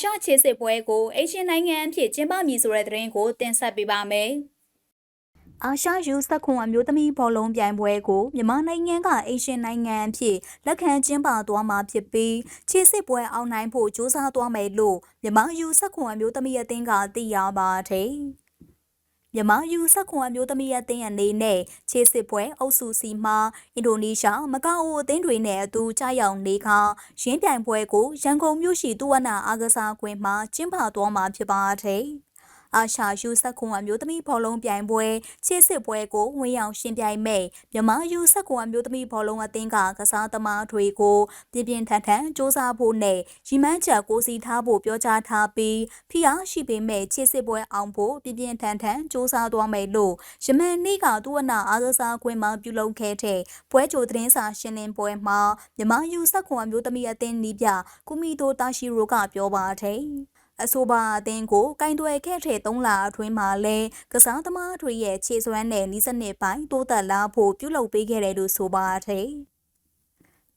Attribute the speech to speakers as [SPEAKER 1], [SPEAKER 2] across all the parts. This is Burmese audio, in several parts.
[SPEAKER 1] ရှခြေစစ်ပွဲကိုအေရှင်နိုင်ငံအဖြစ်ကျင်းပမည်ဆိုတဲ့သတင်းကိုတင်ဆက်ပေးပါမယ်။အာရှယူစက်ခွန်အမျိုးသမီးဘောလုံးပြိုင်ပွဲကိုမြန်မာနိုင်ငံကအေရှင်နိုင်ငံအဖြစ်လက်ခံကျင်းပသွားမှာဖြစ်ပြီးခြေစစ်ပွဲအောင်နိုင်ဖို့ကြိုးစားသွားမယ်လို့မြန်မာယူစက်ခွန်အမျိုးသမီးအသင်းကသိရပါတယ်။ မြန်မာယူဆက်ခွန်အမျိုးသမီးအသင်းအနေနဲ့ခြေစစ်ပွဲအုပ်စုစီမှာအင်ဒိုနီးရှားမကာအိုအသင်းတွေနဲ့အတူကြားရောက်နေခါရင်းပြိုင်ပွဲကိုရန်ကုန်မြို့ရှိတူဝနာအားကစားကွင်းမှာကျင်းပသွားမှာဖြစ်ပါတယ်။ အာရှယူဆက်ခွန်အမျိုးသမီးဘောလုံးပြိုင်ပွဲခြေစစ်ပွဲကိုဝင်ရောက်ရှင်ပြိုင်မဲ့မြန်မာယူဆက်ခွန်အမျိုးသမီးဘောလုံးအသင်းကကစားသမားတွေကိုပြင်းပြင်းထန်ထန်စ조사ဖို့နဲ့ရီမန်းချက်ကိုစီထားဖို့ပြောကြားထားပြီးဖိအားရှိပေမဲ့ခြေစစ်ပွဲအောင်ဖို့ပြင်းပြင်းထန်ထန်စ조사သွားမယ်လို့ယမန်နေ့ကသူဝနာအားကစားကွင်းမှာပြုလုပ်ခဲ့တဲ့ပွဲကြိုသတင်းစာရှင်းလင်းပွဲမှာမြန်မာယူဆက်ခွန်အမျိုးသမီးအသင်းနီးပြကုမီတိုတာရှိရိုကပြောပါတယ် အဆိုပါအသင်းကိုကင်တွယ်ခဲ့တဲ့၃လအတွင်းမှာလဲကစားသမားတွေရဲ့ခြေစွမ်းနဲ့နီးစနစ်ပိုင်းတိုးတက်လာဖို့ပြုလုပ်ပေးခဲ့တယ်လို့ဆိုပါတယ်။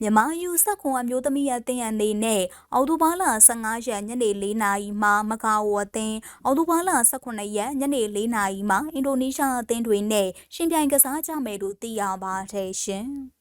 [SPEAKER 1] မြန်မာယူဆက်ခွန်အမျိုးသမီးအသင်းအနေနဲ့အော်တိုဘားလ15ရက်ညနေ4နာရီမှာမကာအိုအသင်းအော်တိုဘားလ18ရက်ညနေ4နာရီမှာအင်ဒိုနီးရှားအသင်းတွေနဲ့ရှင်ပြိုင်ကစားကြမယ်လို့သိရပါတယ်ရှင်။